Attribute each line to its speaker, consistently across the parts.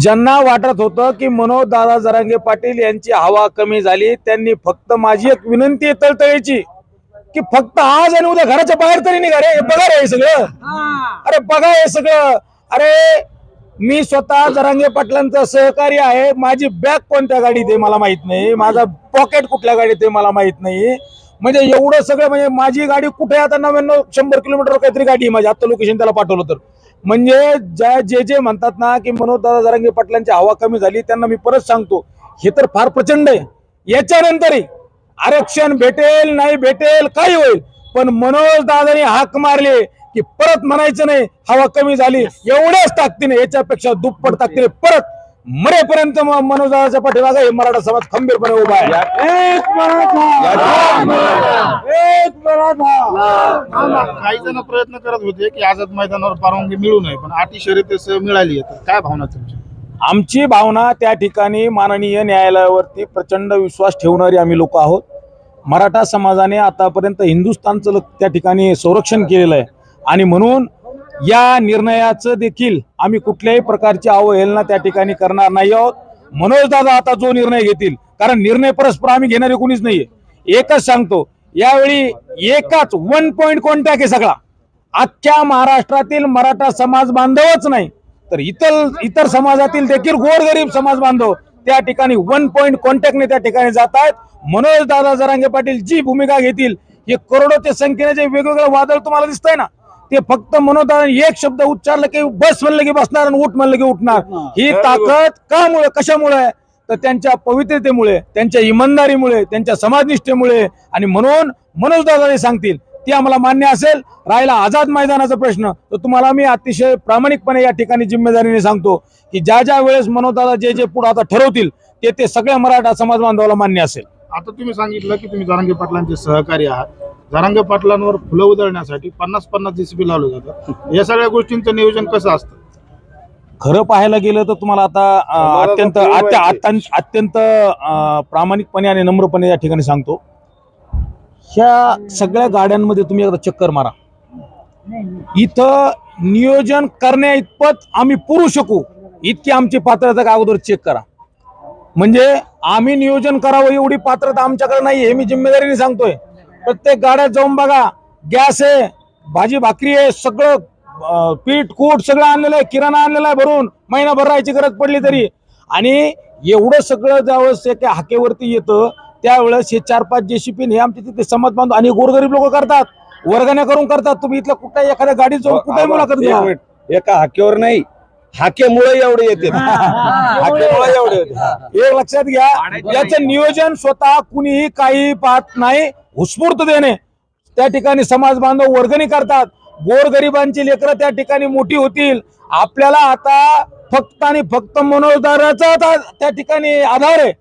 Speaker 1: ज्यांना वाटत होतं की मनोज दादा जरांगे पाटील यांची हवा कमी झाली त्यांनी फक्त माझी एक विनंती आहे तळतळीची की फक्त आज आणि उद्या घराच्या बाहेर तरी निघा रे. बघा रे हे सगळं. अरे बघा हे सगळं. अरे मी स्वतः जरांगे पाटलांचं सहकारी आहे. माझी बॅग कोणत्या गाडीत आहे मला माहीत नाही. माझा पॉकेट कुठल्या गाडीत आहे मला माहीत नाही. म्हणजे एवढं सगळं म्हणजे माझी गाडी कुठे आहे? आता नव्याण्णव शंभर किलोमीटर काहीतरी गाडी आहे माझी. आता लोकेशन त्याला पाठवलं तर. म्हणजे ज्या जे जे म्हणतात ना की मनोज दादा जरांगे पाटलांची हवा कमी झाली त्यांना मी परत सांगतो हे तर फार प्रचंड आहे. याच्यानंतरही आरक्षण भेटेल नाही भेटेल काही होईल. पण मनोज दादाने हाक मारले की परत म्हणायचं नाही हवा कमी झाली एवढ्याच ताकदीने याच्यापेक्षा दुप्पट ताकदीने परत मरेपर्यंत म- मनोज दादाच्या पाठीमागे हे मराठा समाज खंबीरपणे उभा आहे. एक मराठा! एक मराठा!
Speaker 2: काही जण प्रयत्न करत होते की आझाद मैदानावर परवानगी मिळू नये पण अटी शर्यतीसह मिळाली आहे. तर काय भावना तुमची?
Speaker 1: आमची भावना त्या ठिकाणी माननीय न्यायालयावरती प्रचंड विश्वास ठेवणारी आम्ही लोक आहोत. मराठा समाजाने आतापर्यंत हिंदुस्थानचं त्या ठिकाणी संरक्षण केलेलं आहे. आणि म्हणून या निर्णयाचं देखील आम्ही कुठल्याही प्रकारची अवहेलना त्या ठिकाणी करणार नाही आहोत. मनोज दादा आता जो निर्णय घेतील कारण निर्णय परस्पर आम्ही घेणारे कोणीच नाहीये. एकच सांगतो यावेळी एकाच वन पॉइंट कॉन्टॅक्ट आहे सगळा. अख्ख्या महाराष्ट्रातील मराठा समाज बांधवच नाही. तर इतर इतर समाजातील देखील गोरगरीब समाज बांधव त्या ठिकाणी वन पॉइंट कॉन्टॅक्टने त्या ठिकाणी जात आहेत. मनोज दादा जरांगे पाटील जी भूमिका घेतील हे करोडोच्या संख्येने जे वेगवेगळे वादळ तुम्हाला दिसतंय ना ते फक्त मनोज दादा एक शब्द उच्चारलं की बस म्हणलं की बसणार आणि उठ म्हणलं की उठणार. ही ताकद का मुळे कशामुळे? आहे? तर त्यांच्या पवित्रतेमुळे त्यांच्या इमानदारीमुळे त्यांच्या समाजनिष्ठेमुळे आणि म्हणून मनोज दादा जे सांगतील ते आम्हाला मान्य असेल. राहिला आझाद मैदानाचा प्रश्न. तर तुम्हाला मी अतिशय प्रामाणिकपणे या ठिकाणी जिम्मेदारीने सांगतो की ज्या ज्या वेळेस मनोजदादा जे जे पुढे आता ठरवतील ते ते सगळ्या मराठा समाज बांधवाला मान्य असेल.
Speaker 2: आता तुम्ही सांगितलं की तुम्ही जरांगे पाटलांचे सहकारी आहात. जरांगे पाटलांवर फुलं उधळण्यासाठी पन्नास पन्नास जेसीबी लावलं जातं. या सगळ्या गोष्टींचं नियोजन कसं असतं?
Speaker 1: खरं पाहायला गेलं तर तुम्हाला आता अत्यंत अत्य- अत्यंत अत्यंत अं, प्रामाणिकपणे आणि नम्रपणे या ठिकाणी सांगतो. ह्या सगळ्या गाड्यांमध्ये तुम्ही एकदा चक्कर मारा. इथं नियोजन करण्या इतपत आम्ही पुरू शकू. इतकी आमची पात्रता का अगोदर चेक करा. म्हणजे आम्ही नियोजन करावं एवढी पात्रता आमच्याकडे नाही हे मी जिम्मेदारीने सांगतोय. प्रत्येक गाड्यात जाऊन बघा. गॅस आहे भाजी भाकरी आहे सगळं पीठ कूट सगळं आणलेलं आहे किराणा आणलेला आहे भरून. महिनाभर राहायची गरज पडली तरी. आणि एवढं सगळं ज्यावेळेस एका हाकेवरती येतं त्यावेळेस हे चार पाच जेसीपी हे आमचे तिथे समाज बांधव आणि गोरगरीब लोक करतात. वर्गण्या करून करतात. तुम्ही इथल्या कुठल्याही एखाद्या गाडीत जाऊन कुठेही मुलाखत घ्या.
Speaker 3: एक हाकेवर नाही. हाकेमुळे एवढे येते. हाकेमुळे एवढे येते.
Speaker 1: एक लक्षात घ्या. याचं नियोजन स्वतः कुणीही काही पाहत नाही. उत्स्फूर्त देणे. त्या ठिकाणी समाज बांधव वर्गणी करतात. गोरगरिबांची लेकरं त्या ठिकाणी मोठी होतील. आपल्याला आता फक्त आणि फक्त मनोजदाराचा आता त्या ठिकाणी आधार आहे.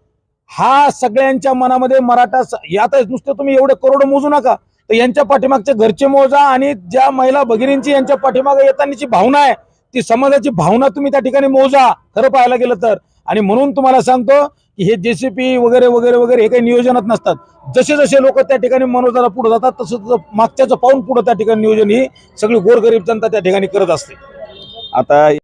Speaker 1: हा सगळ्यांच्या मनामध्ये मराठा स- आता नुसतं तुम्ही एवढे करोड मोजू नका. तर यांच्या पाठीमागचे घरचे मोजा आणि ज्या महिला भगिनींची यांच्या पाठीमागे येतानाची भावना आहे ती समाजाची भावना तुम्ही त्या ठिकाणी मोजा. खरं पाहायला गेलं तर. आणि म्हणून तुम्हाला सांगतो की हे जेसीपी वगैरे वगैरे वगैरे हे काही नियोजनात नसतात. जसे जसे लोक त्या ठिकाणी मनोजाला पुढे जातात तसं तसं मागच्याचं पाऊन पुढे त्या ठिकाणी नियोजन ही सगळी गोरगरीब जनता त्या ठिकाणी करत असते.
Speaker 3: आता